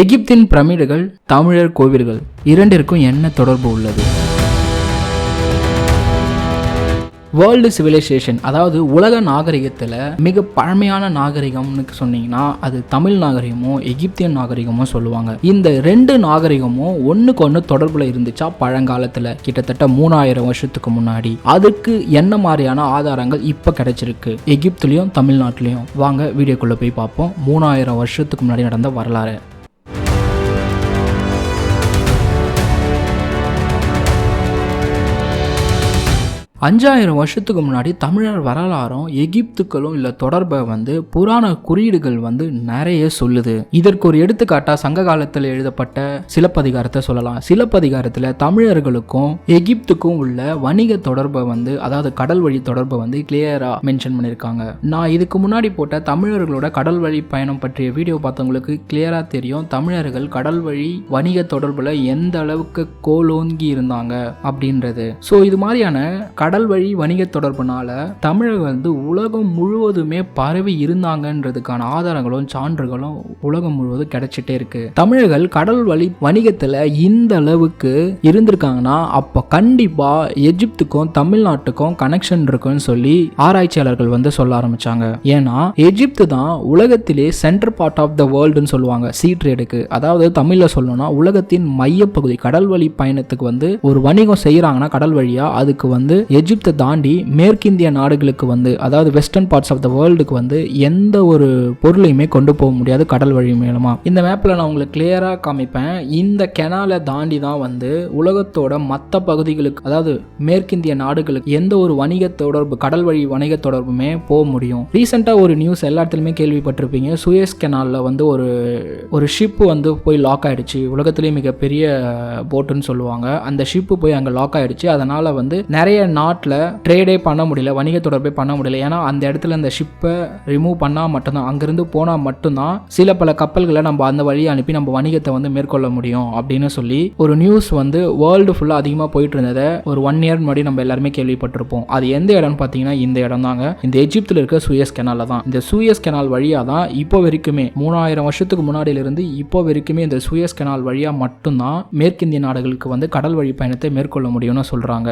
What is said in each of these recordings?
எகிப்தின் பிரமிடுகள் தமிழர் கோவில்கள். இரண்டிற்கும் என்ன தொடர்பு உள்ளது? வேர்ல்டு சிவிலைசேஷன் அதாவது உலக நாகரிகத்தில் மிக பழமையான நாகரிகம்னு சொன்னீங்கன்னா அது தமிழ் நாகரிகமோ எகிப்தியன் நாகரிகமோ சொல்லுவாங்க. இந்த ரெண்டு நாகரிகமும் ஒன்றுக்கு ஒன்று தொடர்பில் இருந்துச்சா பழங்காலத்தில் கிட்டத்தட்ட மூணாயிரம் வருஷத்துக்கு முன்னாடி? அதுக்கு என்ன மாதிரியான ஆதாரங்கள் இப்போ கிடைச்சிருக்கு? எகிப்துலேயும் தமிழ்நாட்டிலையும். வாங்க வீடியோக்குள்ளே போய் பார்ப்போம். மூணாயிரம் வருஷத்துக்கு முன்னாடி நடந்த வரலாறு. அஞ்சாயிரம் வருஷத்துக்கு முன்னாடி தமிழர் வரலாறும் எகிப்துக்களும் இல்லை தொடர்பை வந்து புராண குறியீடுகள் வந்து நிறைய சொல்லுது. இதற்கு ஒரு எடுத்துக்காட்டா சங்க காலத்தில் எழுதப்பட்ட சிலப்பதிகாரத்தை சொல்லலாம். சிலப்பதிகாரத்தில் தமிழர்களுக்கும் எகிப்துக்கும் உள்ள வணிக தொடர்பை வந்து அதாவது கடல் வழி தொடர்பை வந்து கிளியரா மென்ஷன் பண்ணியிருக்காங்க நான் இதுக்கு முன்னாடி போட்ட தமிழர்களோட கடல் வழி பயணம் பற்றிய வீடியோ பார்த்தவங்களுக்கு கிளியரா தெரியும். தமிழர்கள் கடல் வழி வணிக தொடர்பில் எந்த அளவுக்கு கோலோங்கி இருந்தாங்க அப்படின்றது. ஸோ இது மாதிரியான கடல் கடல் வழி வணிக தொடர்புனால தமிழர்கள் வந்து உலகம் முழுவதுமே பரவி இருந்தாங்கன்றதுக்கான ஆதாரங்களும் சான்றுகளும் உலகம் முழுவதும் கிடைச்சிட்டே இருக்கு. தமிழர்கள் கடல் வழி வணிகத்துல இந்த அளவுக்கு இருந்திருக்காங்கன்னா அப்ப கண்டிப்பா எஜிப்துக்கும் தமிழ்நாட்டுக்கும் கனெக்ஷன் இருக்குன்னு சொல்லி ஆராய்ச்சியாளர்கள் வந்து சொல்ல ஆரம்பிச்சாங்க. ஏன்னா எஜிப்து தான் உலகத்திலே சென்டர் பார்ட் ஆஃப் த வேர்ல்டுன்னு சொல்லுவாங்க சீ ட்ரேடுக்கு அதாவது தமிழ்ல சொல்லணும்னா உலகத்தின் மையப்பகுதி கடல் வழி பயணத்துக்கு வந்து ஒரு வணிகம் செய்யறாங்கன்னா கடல் வழியா அதுக்கு வந்து எஜிப்தை தாண்டி மேற்கிந்திய நாடுகளுக்கு வந்து அதாவது வெஸ்டர்ன் பார்ட்ஸ் ஆஃப் த வேர்ல்டுக்கு வந்து எந்த ஒரு பொருளையுமே கொண்டு போக முடியாது கடல் வழி மூலமாக இந்த மேப்பில் நான் உங்களுக்கு கிளியராக காமிப்பேன். இந்த கெனாலை தாண்டி தான் வந்து உலகத்தோட மற்ற பகுதிகளுக்கு அதாவது மேற்கிந்திய நாடுகளுக்கு எந்த ஒரு வணிக தொடர்பு கடல் வழி வணிக தொடர்புமே போக முடியும். ரீசெண்டாக ஒரு நியூஸ் எல்லா இடத்துலையுமே கேள்விப்பட்டிருப்பீங்க சுயஸ் கெனாலில் வந்து ஒரு ஒரு ஷிப்பு வந்து போய் லாக் ஆகிடுச்சு உலகத்துலேயே மிகப்பெரிய போட்டுன்னு சொல்லுவாங்க. அந்த ஷிப்பு போய் அங்கே லாக் ஆகிடுச்சு அதனால் வந்து நிறைய நாட்டில் ட்ரேடே பண்ண முடியல வணிக தொடர்பே பண்ண முடியல. ஏன்னா அந்த இடத்துல அந்த ஷிப்பை ரிமூவ் பண்ணால் மட்டும்தான் அங்கேருந்து போனால் மட்டும்தான் சில பல கப்பல்களை நம்ம அந்த வழியை அனுப்பி நம்ம வணிகத்தை வந்து மேற்கொள்ள முடியும் அப்படின்னு சொல்லி ஒரு நியூஸ் வந்து வேர்ல்டு ஃபுல்லாக அதிகமாக போயிட்டு இருந்ததை ஒரு ஒன் இயர் முன்னாடி நம்ம எல்லாருமே கேள்விப்பட்டிருப்போம். அது எந்த இடம்னு பார்த்தீங்கன்னா இந்த இடம் தாங்க இந்த எஜிப்தில் இருக்க சூயஸ் கெனாலில் தான். இந்த சூயஸ் கெனால் வழியாக தான் இப்போ வரைக்குமே மூணாயிரம் வருஷத்துக்கு முன்னாடியிலிருந்து இப்போ வரைக்குமே இந்த சூயஸ் கெனால் வழியாக மட்டும்தான் மேற்கிந்திய நாடுகளுக்கு வந்து கடல் வழி பயணத்தை மேற்கொள்ள முடியும்னு சொல்கிறாங்க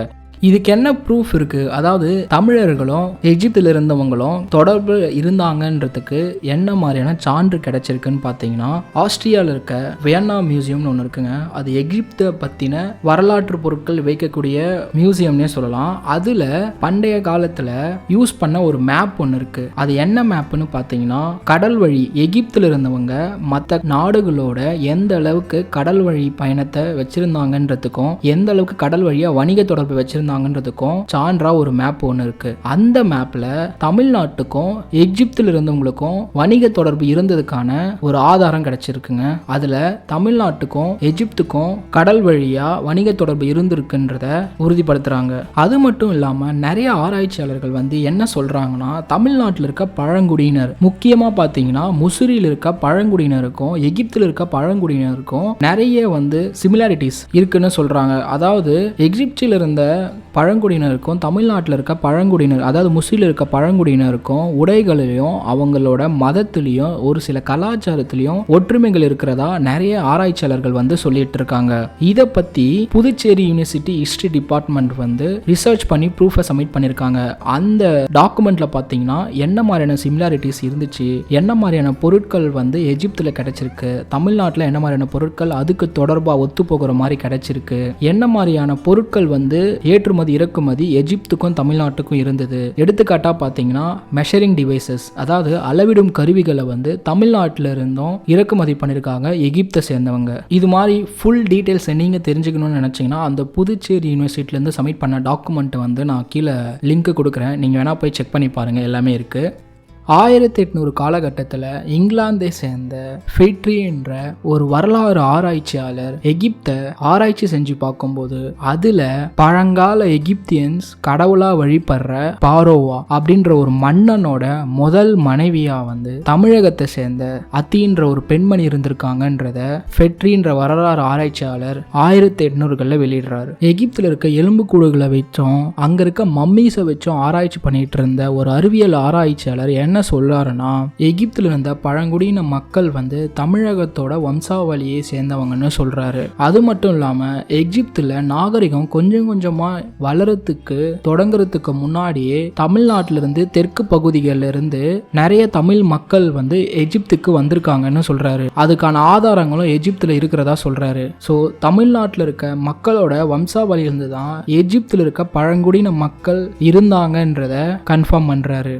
இதுக்கு என்ன ப்ரூஃப் இருக்குது அதாவது தமிழர்களும் எஜிப்தில் இருந்தவங்களும் தொடர்பு இருந்தாங்கன்றதுக்கு என்ன மாதிரியான சான்று கிடைச்சிருக்குன்னு பார்த்தீங்கன்னா ஆஸ்திரியாவில் இருக்க வியன்னா மியூசியம்னு ஒன்று இருக்குங்க. அது எகிப்தை பற்றின வரலாற்று பொருட்கள் வைக்கக்கூடிய மியூசியம்னே சொல்லலாம். அதில் பண்டைய காலத்தில் யூஸ் பண்ண ஒரு மேப் ஒன்று இருக்குது அது என்ன மேப்புன்னு பார்த்தீங்கன்னா கடல் வழி எகிப்தில் இருந்தவங்க மற்ற நாடுகளோட எந்த அளவுக்கு கடல் வழி பயணத்தை வச்சுருந்தாங்கன்றதுக்கும் எந்த அளவுக்கு கடல் வழியாக வணிக தொடர்பு வச்சுருந்தாங்க இருந்தாங்கன்றதுக்கும் சான்றா ஒரு மேப் ஒன்று இருக்கு. அந்த மேப்ல தமிழ்நாட்டுக்கும் எகிப்தில் இருந்தவங்களுக்கும் வணிக தொடர்பு இருந்ததுக்கான ஒரு ஆதாரம் கிடைச்சிருக்குங்க. அதுல தமிழ்நாட்டுக்கும் எகிப்துக்கும் கடல் வழியா வணிக தொடர்பு இருந்திருக்குன்றத உறுதிப்படுத்துறாங்க. அது மட்டும் இல்லாம நிறைய ஆராய்ச்சியாளர்கள் வந்து என்ன சொல்றாங்கன்னா தமிழ்நாட்டில் இருக்க பழங்குடியினர் முக்கியமா பார்த்தீங்கன்னா முசிறியில் இருக்க பழங்குடியினருக்கும் எகிப்தில் இருக்க பழங்குடியினருக்கும் நிறைய வந்து சிமிலாரிட்டிஸ் இருக்குன்னு சொல்றாங்க. அதாவது எகிப்தில் இருந்த பழங்குடியினருக்கும் தமிழ்நாட்டில் இருக்க பழங்குடியினர் அதாவது முஸ்லீம் இருக்க பழங்குடியினருக்கும் உடைகளிலையும் அவங்களோட மதத்திலையும் ஒரு சில கலாச்சாரத்திலையும் ஒற்றுமைகள் இருக்கிறதா நிறைய ஆராய்ச்சியாளர்கள் வந்து சொல்லிட்டு இருக்காங்க. இதை பற்றி புதுச்சேரி யூனிவர்சிட்டி ஹிஸ்ட்ரி டிபார்ட்மெண்ட் வந்து ரிசர்ச் பண்ணி ப்ரூஃபை சப்மிட் பண்ணியிருக்காங்க. அந்த டாக்குமெண்ட்ல பார்த்தீங்கன்னா என்ன மாதிரியான சிமிலாரிட்டிஸ் இருந்துச்சு என்ன மாதிரியான பொருட்கள் வந்து எஜிப்தில் கிடைச்சிருக்கு தமிழ்நாட்டில் என்ன மாதிரியான பொருட்கள் அதுக்கு தொடர்பாக ஒத்து போகிற மாதிரி கிடைச்சிருக்கு என்ன மாதிரியான பொருட்கள் வந்து ஏற்றுமதி இறக்குமதி எஜிப்துக்கும் தமிழ்நாட்டுக்கும் இருந்தது. எடுத்துக்காட்டாக பார்த்தீங்கன்னா மெஷரிங் டிவைசஸ் அதாவது அளவிடும் கருவிகளை வந்து தமிழ்நாட்டில் இருந்தும் இறக்குமதி பண்ணியிருக்காங்க எகிப்தை சேர்ந்தவங்க. இது மாதிரி ஃபுல் டீட்டெயில்ஸை நீங்கள் தெரிஞ்சுக்கணும்னு நினச்சிங்கன்னா அந்த புதுச்சேரி யூனிவர்சிட்டிலேருந்து சப்மிட் பண்ண டாக்குமெண்ட்டை வந்து நான் கீழே லிங்க் கொடுக்குறேன். நீங்கள் வேணால் போய் செக் பண்ணி பாருங்கள் எல்லாமே இருக்குது ஆயிரத்தி எட்நூறு காலகட்டத்தில் இங்கிலாந்தை சேர்ந்த ஃபெட்ரி என்ற ஒரு வரலாறு ஆராய்ச்சியாளர் எகிப்தை ஆராய்ச்சி செஞ்சு பார்க்கும்போது அதில் பழங்கால எகிப்தியன்ஸ் கடவுளாக வழிபடுற பாரோவா அப்படின்ற ஒரு மன்னனோட முதல் மனைவியாக வந்து தமிழகத்தை சேர்ந்த அத்தின்ற ஒரு பெண்மணி இருந்திருக்காங்கன்றத ஃபெட்ரின்ற வரலாறு ஆராய்ச்சியாளர் ஆயிரத்தி எட்நூறுகளில் வெளியிடுறாரு. எகிப்தில் இருக்க எலும்புக்கூடுகளை வச்சும் அங்கே இருக்க மம்மீஸை வச்சும் ஆராய்ச்சி பண்ணிட்டு இருந்த ஒரு அறிவியல் ஆராய்ச்சியாளர் என்ன என்ன சொல்கிறாருன்னா எகிப்தில் இருந்த பழங்குடியின மக்கள் வந்து தமிழகத்தோட வம்சாவளியை சேர்ந்தவங்கன்னு சொல்கிறாரு அது மட்டும் இல்லாமல் எகிப்தில் நாகரிகம் கொஞ்சம் கொஞ்சமாக வளரத்துக்கு தொடங்குறதுக்கு முன்னாடியே தமிழ்நாட்டிலிருந்து தெற்கு பகுதிகளில் இருந்து நிறைய தமிழ் மக்கள் வந்து எகிப்துக்கு வந்திருக்காங்கன்னு சொல்கிறாரு அதுக்கான ஆதாரங்களும் எஜிப்தில் இருக்கிறதா சொல்கிறாரு ஸோ தமிழ்நாட்டில் இருக்க மக்களோட வம்சாவளியிலிருந்து தான் எகிப்தில் இருக்க பழங்குடியின மக்கள் இருந்தாங்கன்றத கன்ஃபார்ம் பண்ணுறாரு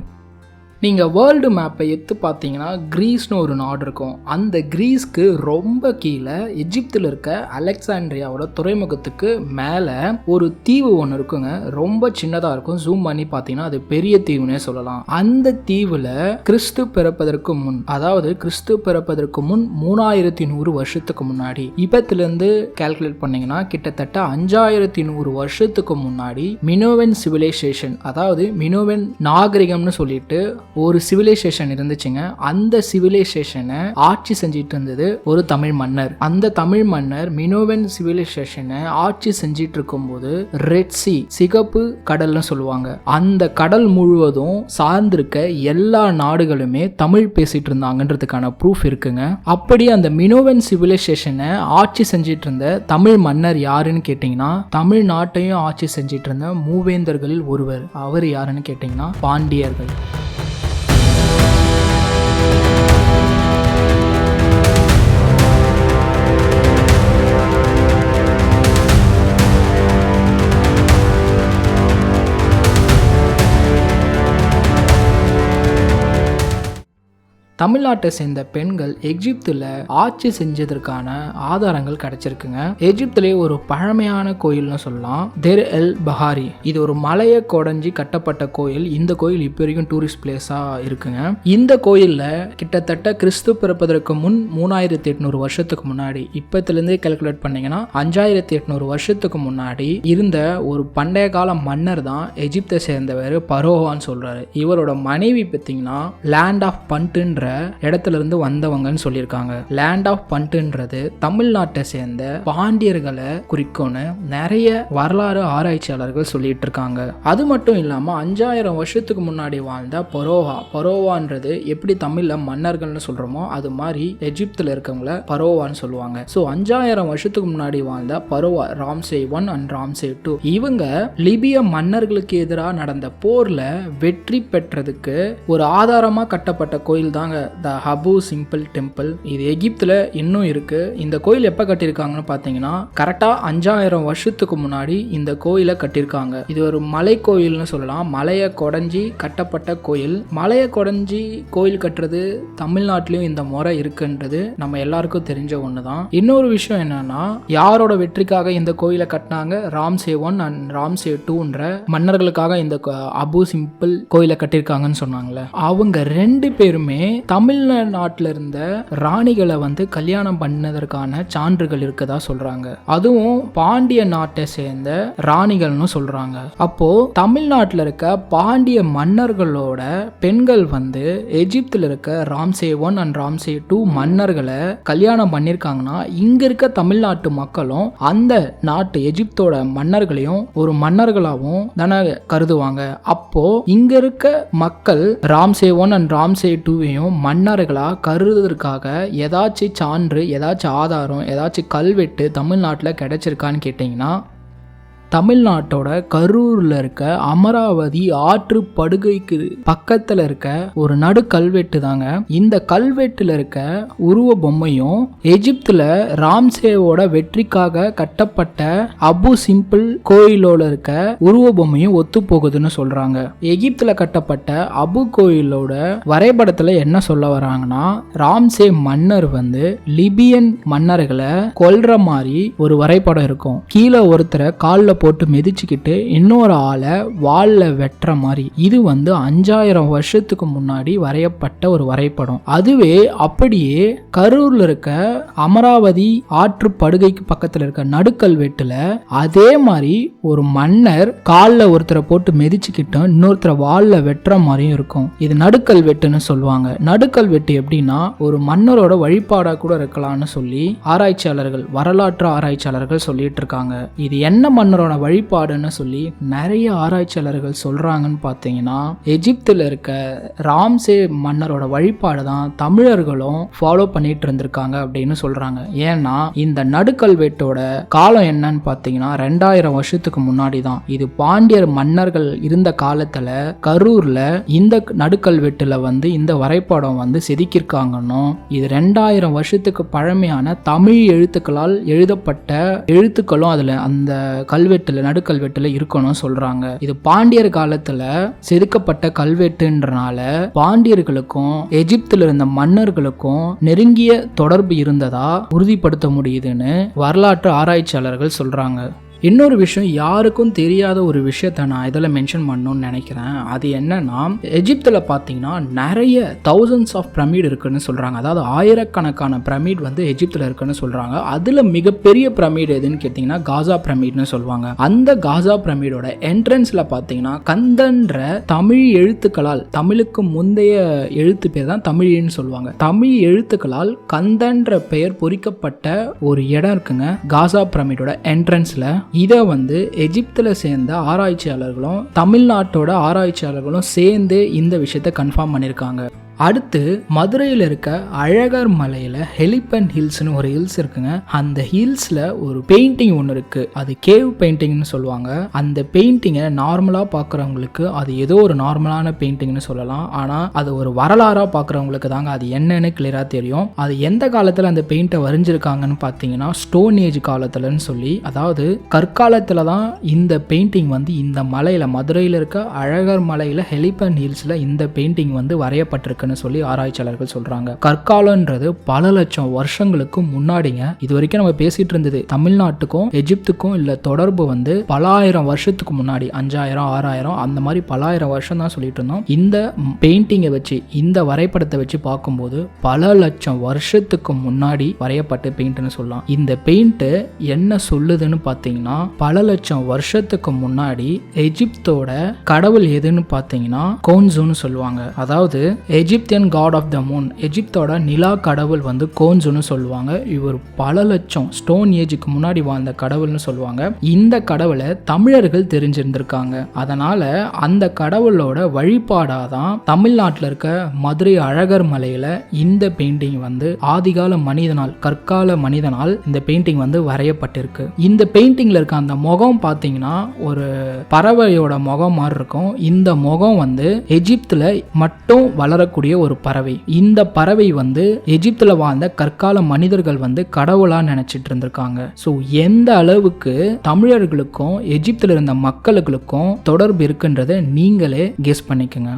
நீங்கள் வேர்ல்டு மேப்பை எடுத்து பார்த்தீங்கன்னா க்ரீஸ்னு ஒரு நாடு இருக்கும். அந்த க்ரீஸ்க்கு ரொம்ப கீழே எஜிப்தில் இருக்க அலெக்சாண்ட்ரியாவோட துறைமுகத்துக்கு மேலே ஒரு தீவு ஒன்று இருக்குங்க. ரொம்ப சின்னதாக இருக்கும். ஜூம் பண்ணி பார்த்தீங்கன்னா அது பெரிய தீவுனே சொல்லலாம். அந்த தீவில் கிறிஸ்து பிறப்பதற்கு முன் அதாவது கிறிஸ்து பிறப்பதற்கு முன் மூணாயிரத்தி நூறு வருஷத்துக்கு முன்னாடி இப்பத்திலேருந்து கால்குலேட் பண்ணீங்கன்னா கிட்டத்தட்ட அஞ்சாயிரத்தி நூறு வருஷத்துக்கு முன்னாடி மினோவென் சிவிலைசேஷன் அதாவது மினோவென் நாகரிகம்னு சொல்லிட்டு ஒரு சிவிலைசேஷன் இருந்துச்சுங்க. அந்த சிவிலைசேஷனை ஆட்சி செஞ்சிட்டு இருந்தது ஒரு தமிழ் மன்னர். அந்த தமிழ் மன்னர் மினோவன் சிவிலைசேஷனை ஆட்சி செஞ்சிட்டு இருக்கும்போது ரெட் சி சிகப்பு கடல்னு சொல்லுவாங்க. அந்த கடல் முழுவதும் சார்ந்திருக்க எல்லா நாடுகளுமே தமிழ் பேசிட்டு இருந்தாங்கன்றதுக்கான ப்ரூஃப் இருக்குங்க. அப்படி அந்த மினோவன் சிவிலைசேஷனை ஆட்சி செஞ்சிட்டு இருந்த தமிழ் மன்னர் யாருன்னு கேட்டிங்கன்னா தமிழ் நாட்டையும் ஆட்சி செஞ்சிட்டு இருந்த மூவேந்தர்களில் ஒருவர். அவர் யாருன்னு கேட்டிங்கன்னா பாண்டியர்கள். தமிழ்நாட்டை சேர்ந்த பெண்கள் எகிப்தில் ஆட்சி செஞ்சதற்கான ஆதாரங்கள் கிடைச்சிருக்குங்க. எகிப்திலே ஒரு பழமையான கோயில்னு சொல்லலாம். Deir el Bahari. இது ஒரு மலையை கொடைஞ்சி கட்டப்பட்ட கோயில். இந்த கோயில் இப்போ வரைக்கும் டூரிஸ்ட் பிளேஸாக இருக்குங்க. இந்த கோயிலில் கிட்டத்தட்ட கிறிஸ்து பிறப்பதற்கு முன் மூணாயிரத்தி எட்நூறு வருஷத்துக்கு முன்னாடி இப்பத்துலேருந்தே கால்குலேட் பண்ணீங்கன்னா அஞ்சாயிரத்தி எட்நூறு வருஷத்துக்கு முன்னாடி இருந்த ஒரு பண்டைய கால மன்னர் தான் எகிப்தை சேர்ந்தவர் பரோஹான்னு சொல்றாரு. இவரோட மனைவி பார்த்தீங்கன்னா லேண்ட் ஆஃப் பண்ட்டுன்ற இடத்துல இருந்து வந்தவங்கன்னு சொல்லியிருக்காங்க. லேண்ட் ஆஃப் பண்ட்டுன்றது தமிழ்நாட்டை சேர்ந்த பாண்டியர்களை குறிக்கும்னு நிறைய வரலாறு ஆராய்ச்சியாளர்கள் சொல்லிட்டு இருக்காங்க அது மட்டும் இல்லாமல் அஞ்சாயிரம் வருஷத்துக்கு முன்னாடி வாழ்ந்த பரோவா. பரோவான்றது எப்படி தமிழ்ல மன்னர்கள்னு சொல்றோமோ அது மாதிரி எஜிப்தில் இருக்கவங்கள பரோவான்னு சொல்லுவாங்க. ஸோ அஞ்சாயிரம் வருஷத்துக்கு முன்னாடி வாழ்ந்த pharaoh Ramses one and Ramses two. இவங்க லிபிய மன்னர்களுக்கு எதிராக நடந்த போர்ல வெற்றி பெற்றதுக்கு ஒரு ஆதாரமாக கட்டப்பட்ட கோயில் தாங்க த ஹபு சிம்பிள் டெம்பிள் இது எகிப்தில் இன்னும் இருக்குது இந்த கோயில் எப்போ கட்டியிருக்காங்கன்னு பார்த்தீங்கன்னா கரெக்டாக அஞ்சாயிரம் வருஷத்துக்கு முன்னாடி இந்த கோயிலை கட்டியிருக்காங்க. இது ஒரு மலை கோயில்னு சொல்லலாம். மலையை கொடைஞ்சி கட்டப்பட்ட கோயில். மலையை கொடைஞ்சி கோயில் கட்டுறது தமிழ்நாட்டிலையும் இந்த முறை இருக்குன்றது நம்ம எல்லாருக்கும் தெரிஞ்ச ஒன்று தான் இன்னொரு விஷயம் என்னன்னா யாரோட வெற்றிக்காக இந்த கோயிலை கட்டினாங்க? ராம்சே ஒன் அண்ட் ராம்சே டூன்ற மன்னர்களுக்காக இந்த அபு சிம்பிள் கோயிலை கட்டியிருக்காங்கன்னு சொன்னாங்களே அவங்க ரெண்டு பேருமே தமிழ்நாட்டில் இருந்த ராணிகளை வந்து கல்யாணம் பண்ணதற்கான சான்றுகள் இருக்கதா சொல்றாங்க. அதுவும் பாண்டிய நாட்டை சேர்ந்த ராணிகள்னு சொல்றாங்க. அப்போ தமிழ்நாட்டில் இருக்க பாண்டிய மன்னர்களோட பெண்கள் வந்து எஜிப்தில் இருக்க Ramses one and Ramses two மன்னர்களை கல்யாணம் பண்ணியிருக்காங்கன்னா இங்க இருக்க தமிழ்நாட்டு மக்களும் அந்த நாட்டு எஜிப்தோட மன்னர்களையும் ஒரு மன்னர்களாகவும் தானே கருதுவாங்க. அப்போ இங்க இருக்க மக்கள் ராம்சே ஒன் அண்ட் ராம்சே டூவையும் மன்னர்களாக கருதுவதற்காக ஏதாச்சும் சான்று ஏதாச்சும் ஆதாரம் ஏதாச்சும் கல்வெட்டு தமிழ்நாட்டில் கிடைச்சிருக்கான்னு கேட்டிங்கன்னா தமிழ்நாட்டோட கரூரில் இருக்க அமராவதி ஆற்று படுகைக்கு பக்கத்தில் இருக்க ஒரு நடு கல்வெட்டு தாங்க. இந்த கல்வெட்டில் இருக்க உருவ பொம்மையும் எகிப்தில் ராம்சேவோட வெற்றிக்காக கட்டப்பட்ட அபு சிம்பிள் கோயிலோட இருக்க உருவ பொம்மையும் ஒத்து போகுதுன்னு சொல்கிறாங்க எகிப்தில் கட்டப்பட்ட அபு கோயிலோட வரைபடத்தில் என்ன சொல்ல வராங்கன்னா ராம்சே மன்னர் வந்து லிபியன் மன்னர்களை கொல்ற மாதிரி ஒரு வரைபடம் இருக்கும். கீழே ஒருத்தரை காலில் போட்டு மிதிச்சுக்கிட்டு இன்னொரு ஆளை வாலில் வெட்டுற மாதிரி. இது வந்து அஞ்சாயிரம் வருஷத்துக்கு முன்னாடி வரையப்பட்ட ஒரு வரைபடம். அதுவே அப்படியே கரூரில் இருக்க அமராவதி ஆற்று படுகைக்கு பக்கத்தில் இருக்க நடுக்கல்வெட்டுல அதே மாதிரி ஒரு மன்னர் காலில் ஒருத்தரை போட்டு மிதிச்சுக்கிட்டும் இன்னொருத்தரை வாலில் வெட்டுற மாதிரியும் இருக்கும். இது நடுக்கல்வெட்டுன்னு சொல்லுவாங்க. நடுக்கல்வெட்டு எப்படின்னா ஒரு மன்னரோட வழிபாடாக கூட இருக்கலாம்னு சொல்லி ஆராய்ச்சியாளர்கள் வரலாற்று ஆராய்ச்சியாளர்கள் சொல்லிட்டு இருக்காங்க. இது என்ன மன்னரோட அவனோட வழிபாடுன்னு சொல்லி நிறைய ஆராய்ச்சியாளர்கள் சொல்கிறாங்கன்னு பார்த்தீங்கன்னா எஜிப்தில் இருக்க ராம்சே மன்னரோட வழிபாடு தான் தமிழர்களும் ஃபாலோ பண்ணிட்டு இருந்திருக்காங்க அப்படின்னு சொல்கிறாங்க ஏன்னா இந்த நடுக்கல்வெட்டோட காலம் என்னன்னு பார்த்தீங்கன்னா ரெண்டாயிரம் வருஷத்துக்கு முன்னாடி தான். இது பாண்டியர் மன்னர்கள் இருந்த காலத்தில் கரூரில் இந்த நடுக்கல்வெட்டில் வந்து இந்த வரைபடம் வந்து செதுக்கியிருக்காங்கன்னும் இது ரெண்டாயிரம் வருஷத்துக்கு பழமையான தமிழ் எழுத்துக்களால் எழுதப்பட்ட எழுத்துக்களும் அதில் அந்த கல்வெட்டு கல்வெட்டுல நடுக்கல்வெட்டுல இருக்கணும் சொல்றாங்க. இது பாண்டியர் காலத்துல செதுக்கப்பட்ட கல்வெட்டுன்றனால பாண்டியர்களுக்கும் எகிப்தில் இருந்த மன்னர்களுக்கும் நெருங்கிய தொடர்பு இருந்ததா உறுதிப்படுத்த முடியுதுன்னு வரலாற்று ஆராய்ச்சியாளர்கள் சொல்றாங்க. இன்னொரு விஷயம் யாருக்கும் தெரியாத ஒரு விஷயத்த நான் இதில் மென்ஷன் பண்ணணும்னு நினைக்கிறேன். அது என்னன்னா எஜிப்தில் பார்த்தீங்கன்னா நிறைய தௌசண்ட்ஸ் ஆஃப் பிரமிட் இருக்குன்னு சொல்கிறாங்க அதாவது ஆயிரக்கணக்கான பிரமிட் வந்து எஜிப்தில் இருக்குன்னு சொல்கிறாங்க அதில் மிகப்பெரிய பிரமிட் எதுன்னு கேட்டிங்கன்னா காசா பிரமிட்னு சொல்லுவாங்க. அந்த காசா பிரமிடோட என்ட்ரன்ஸில் பார்த்தீங்கன்னா கந்தன்ற தமிழ் எழுத்துக்களால் தமிழுக்கு முந்தைய எழுத்து பேர் தான் தமிழ்னு சொல்லுவாங்க. தமிழ் எழுத்துக்களால் கந்தன்ற பெயர் பொறிக்கப்பட்ட ஒரு இடம் இருக்குங்க காசா பிரமிடோட என்ட்ரன்ஸில் இதை வந்து எகிப்தில் சேர்ந்த ஆராய்ச்சியாளர்களும் தமிழ்நாட்டோட ஆராய்ச்சியாளர்களும் சேர்ந்து இந்த விஷயத்தை கன்ஃபார்ம் பண்ணியிருக்காங்க அடுத்து மதுரையில் இருக்க அழகர் மலையில் ஹெலிபன் ஹில்ஸ்னு ஒரு ஹில்ஸ் இருக்குங்க. அந்த ஹில்ஸில் ஒரு பெயிண்டிங் ஒன்று இருக்குது அது கேவ் பெயிண்டிங்னு சொல்லுவாங்க. அந்த பெயிண்டிங்கை நார்மலாக பார்க்குறவங்களுக்கு அது ஏதோ ஒரு நார்மலான பெயிண்டிங்னு சொல்லலாம். ஆனால் அது ஒரு வரலாறாக பார்க்குறவங்களுக்கு தாங்க அது என்னன்னு கிளியராக தெரியும். அது எந்த காலத்தில் அந்த பெயிண்ட்டை வரைஞ்சிருக்காங்கன்னு பார்த்தீங்கன்னா ஸ்டோன் ஏஜ் காலத்தில்னு சொல்லி அதாவது கற்காலத்தில் தான் இந்த பெயிண்டிங் வந்து இந்த மலையில் மதுரையில் இருக்க அழகர் மலையில் ஹெலிபன் ஹில்ஸில் இந்த பெயிண்டிங் வந்து வரையப்பட்டிருக்குன்னு சொல்லி ஆராய்ச்சியாளர்கள் சொல்றாங்க. கற்காலன்றது பல லட்சம் வருஷங்களுக்கு முன்னாடிங்க. இது வரைக்கும் நம்ம பேசிட்டு இருந்தது தமிழ்நாட்டுக்கும் எஜிப்துக்கும் இல்லை தொடர்பு வந்து பல ஆயிரம் வருஷத்துக்கு முன்னாடி அஞ்சாயிரம் ஆறாயிரம் அந்த மாதிரி பலாயிரம் வருஷம் தான் சொல்லிட்டு இருந்தோம். இந்த பெயிண்டிங்கை வச்சு இந்த வரைபடத்தை வச்சு பார்க்கும்போது பல லட்சம் வருஷத்துக்கு முன்னாடி வரையப்பட்ட பெயிண்ட்னு சொல்லலாம். இந்த பெயிண்ட்டு என்ன சொல்லுதுன்னு பார்த்தீங்கன்னா பல லட்சம் வருஷத்துக்கு முன்னாடி எஜிப்தோட கடவுள் எதுன்னு பார்த்தீங்கன்னா கோன்சுன்னு சொல்லுவாங்க. அதாவது Egyptian god of the moon எஜிப்தோட நிலா கடவுள் வந்து கோன்ஸுன்னு சொல்லுவாங்க. இவர் பல லட்சம் ஸ்டோன் ஏஜுக்கு முன்னாடி வாழ்ந்த கடவுள்னு சொல்லுவாங்க. இந்த கடவுளை தமிழர்கள் தெரிஞ்சிருந்திருக்காங்க. அதனால அந்த கடவுளோட வழிபாடாக தான் தமிழ்நாட்டில் இருக்க மதுரை அழகர் மலையில் இந்த பெயிண்டிங் வந்து ஆதிகால மனிதனால் கற்கால மனிதனால் இந்த பெயிண்டிங் வந்து வரையப்பட்டிருக்கு. இந்த பெயிண்டிங்ல இருக்க அந்த முகம் பார்த்தீங்கன்னா ஒரு பறவையோட முகம் மாதிரி இருக்கும். இந்த முகம் வந்து எஜிப்தில் மட்டும் வளரக்கூடிய ஒரு பறவை. இந்த பறவை வந்து எஜிப்தில் வாழ்ந்த கற்கால மனிதர்கள் வந்து கடவுளாக நினைச்சிட்டு இருந்திருக்காங்க ஸோ எந்த அளவுக்கு தமிழர்களுக்கும் எஜிப்தில் இருந்த மக்களுக்கும் தொடர்பு இருக்குன்றதை நீங்களே கெஸ் பண்ணிக்கோங்க.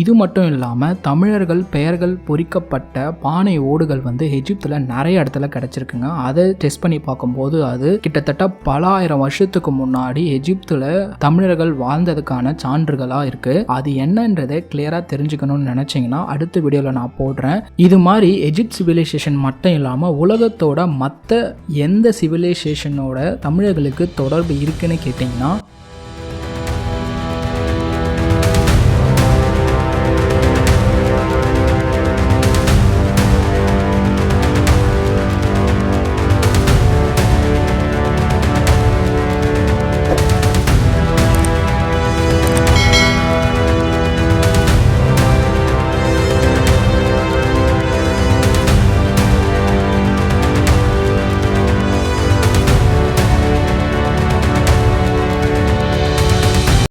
இது மட்டும் இல்லாமல் தமிழர்கள் பெயர்கள் பொறிக்கப்பட்ட பானை ஓடுகள் வந்து எஜிப்தில் நிறைய இடத்துல கிடச்சிருக்குங்க. அதை டெஸ்ட் பண்ணி பார்க்கும்போது அது கிட்டத்தட்ட பல ஆயிரம் வருஷத்துக்கு முன்னாடி எஜிப்தில் தமிழர்கள் வாழ்ந்ததுக்கான சான்றுகளாக இருக்குது அது என்னன்றதை கிளியராக தெரிஞ்சுக்கணும்னு நினச்சிங்கன்னா அடுத்த வீடியோவில் நான் போடுறேன். இது மாதிரி எஜிப்ட் சிவிலைசேஷன் மட்டும் இல்லாமல் உலகத்தோட மற்ற எந்த சிவிலைசேஷனோட தமிழர்களுக்கு தொடர்பு இருக்குன்னு கேட்டிங்கன்னா